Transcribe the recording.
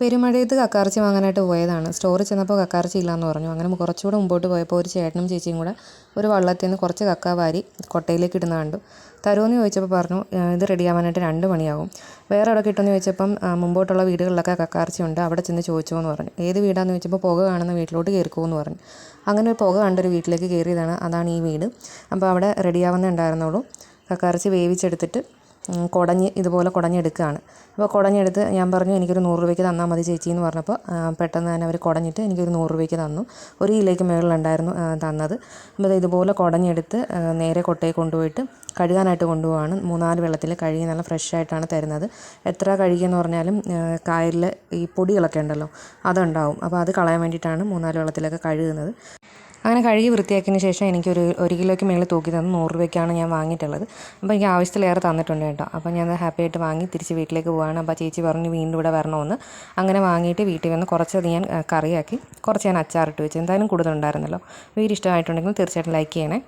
പെരുമഴയത്ത് കക്കാർച്ചി വാങ്ങാനായിട്ട് പോയതാണ്. സ്റ്റോറിൽ ചെന്നപ്പോൾ കക്കാർച്ചി ഇല്ലയെന്ന് പറഞ്ഞു. അങ്ങനെ കുറച്ചുകൂടെ മുമ്പോട്ട് പോയപ്പോൾ ഒരു ചേട്ടനും ചേച്ചിയും കൂടെ ഒരു വള്ളത്തിൽ നിന്ന് കുറച്ച് കക്ക വാരി കൊട്ടയിലേക്ക് ഇടുന്ന കണ്ടു. തരുമെന്ന് ചോദിച്ചപ്പോൾ പറഞ്ഞു ഇത് റെഡിയാവാനായിട്ട് രണ്ട് മണിയാകും വേറെ എവിടെ കിട്ടുമെന്ന് ചോദിച്ചപ്പം മുമ്പോട്ടുള്ള വീടുകളിലൊക്കെ കക്കാർച്ചി ഉണ്ട്. അവിടെ ചെന്ന് ചോദിച്ചോ എന്ന് പറഞ്ഞു. ഏത് വീടാണെന്ന് ചോദിച്ചപ്പോൾ പുക കാണുന്ന വീട്ടിലോട്ട് കയറിക്കോ എന്ന് പറഞ്ഞു. അങ്ങനെ ഒരു പുക കണ്ടൊരു വീട്ടിലേക്ക് കയറിയതാണ്. അതാണ് ഈ വീട്. അപ്പോൾ അവിടെ റെഡിയാവുന്നേ ഉണ്ടായിരുന്നുള്ളൂ. കക്കാർച്ചി വേവിച്ചെടുത്തിട്ട് കുടഞ്ഞ് ഇതുപോലെ കുടഞ്ഞെടുക്കുകയാണ്. അപ്പോൾ കുടഞ്ഞെടുത്ത് ഞാൻ പറഞ്ഞു എനിക്കൊരു നൂറ് രൂപയ്ക്ക് തന്നാൽ മതി ചേച്ചി എന്ന് പറഞ്ഞപ്പോൾ പെട്ടെന്ന് തന്നെ അവർ കുടഞ്ഞിട്ട് എനിക്കൊരു നൂറ് രൂപയ്ക്ക് തന്നു. ഒരു കിലോയ്ക്ക് മുകളിലുണ്ടായിരുന്നു തന്നത്. അപ്പോൾ ഇതുപോലെ കുടഞ്ഞെടുത്ത് നേരെ കൊട്ടയിൽ കൊണ്ടുപോയിട്ട് കഴുകാനായിട്ട് കൊണ്ടുപോവാണ്. മൂന്നാൽ വെള്ളത്തിൽ കഴുകി നല്ല ഫ്രഷ് ആയിട്ടാണ് തരുന്നത്. എത്ര കഴുകിയെന്ന് പറഞ്ഞാലും കായലിൽ ഈ പൊടികളൊക്കെ ഉണ്ടല്ലോ അതുണ്ടാവും. അപ്പോൾ അത് കളയാൻ വേണ്ടിയിട്ടാണ് മൂന്നാൽ വെള്ളത്തിലൊക്കെ കഴുകുന്നത്. അങ്ങനെ കഴുകി വൃത്തിയാക്കിയതിന് ശേഷം എനിക്ക് ഒരു കിലോയ്ക്ക് മേളിൽ തൂക്കി തന്നു നൂറ് രൂപയ്ക്കാണ് ഞാൻ വാങ്ങിയിട്ടുള്ളത്. അപ്പോൾ എനിക്ക് ആവശ്യത്തിലേറെ തന്നിട്ടുണ്ട് കേട്ടോ. അപ്പോൾ ഞാൻ ഹാപ്പി ആയിട്ട് വാങ്ങി തിരിച്ച് വീട്ടിലേക്ക് പോവാണ്. അപ്പോൾ ചേച്ചി പറഞ്ഞു വീണ്ടും ഇവിടെ വരണമെന്ന്. അങ്ങനെ വാങ്ങിയിട്ട് വീട്ടിൽ വന്ന് കുറച്ചത് ഞാൻ കറിയാക്കി. കുറച്ച് ഞാൻ അച്ചാറിട്ട് വെച്ചു. എന്തായാലും കൂടുതലുണ്ടായിരുന്നല്ലോ വീഡിയോ ഇഷ്ടമായിട്ടുണ്ടെങ്കിൽ തീർച്ചയായിട്ടും ലൈക്ക് ചെയ്യണേ.